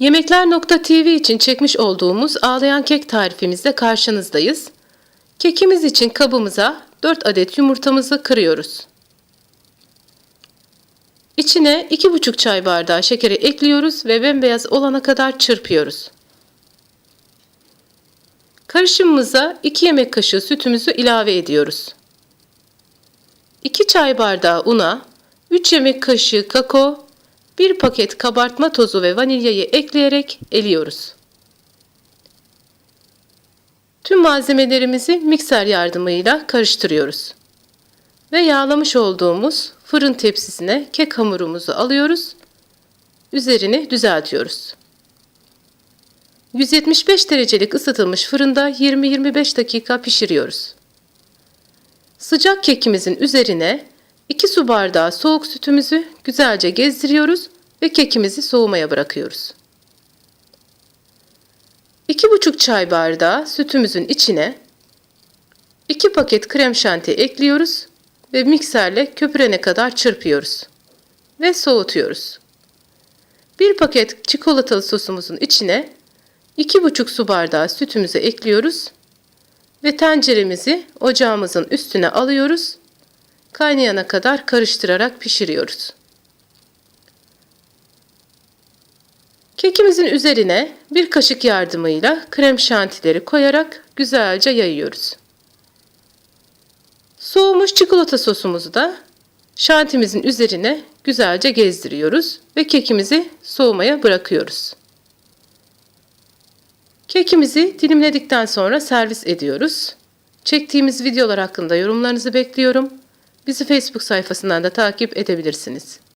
Yemekler.tv için çekmiş olduğumuz ağlayan kek tarifimizde karşınızdayız. Kekimiz için kabımıza 4 adet yumurtamızı kırıyoruz. İçine 2,5 çay bardağı şekeri ekliyoruz ve bembeyaz olana kadar çırpıyoruz. Karışımımıza 2 yemek kaşığı sütümüzü ilave ediyoruz. 2 çay bardağı una, 3 yemek kaşığı kakao, 1 paket kabartma tozu ve vanilyayı ekleyerek eliyoruz. Tüm malzemelerimizi mikser yardımıyla karıştırıyoruz. Ve yağlamış olduğumuz fırın tepsisine kek hamurumuzu alıyoruz. Üzerini düzeltiyoruz. 175 derecelik ısıtılmış fırında 20-25 dakika pişiriyoruz. Sıcak kekimizin üzerine 2 su bardağı soğuk sütümüzü güzelce gezdiriyoruz ve kekimizi soğumaya bırakıyoruz. 2,5 çay bardağı sütümüzün içine 2 paket krem şanti ekliyoruz ve mikserle köpürene kadar çırpıyoruz ve soğutuyoruz. 1 paket çikolatalı sosumuzun içine 2,5 su bardağı sütümüzü ekliyoruz ve tenceremizi ocağımızın üstüne alıyoruz. Kaynayana kadar karıştırarak pişiriyoruz. Kekimizin üzerine bir kaşık yardımıyla krem şantileri koyarak güzelce yayıyoruz. Soğumuş çikolata sosumuzu da şantimizin üzerine güzelce gezdiriyoruz ve kekimizi soğumaya bırakıyoruz. Kekimizi dilimledikten sonra servis ediyoruz. Çektiğimiz videolar hakkında yorumlarınızı bekliyorum. Bizi Facebook sayfasından da takip edebilirsiniz.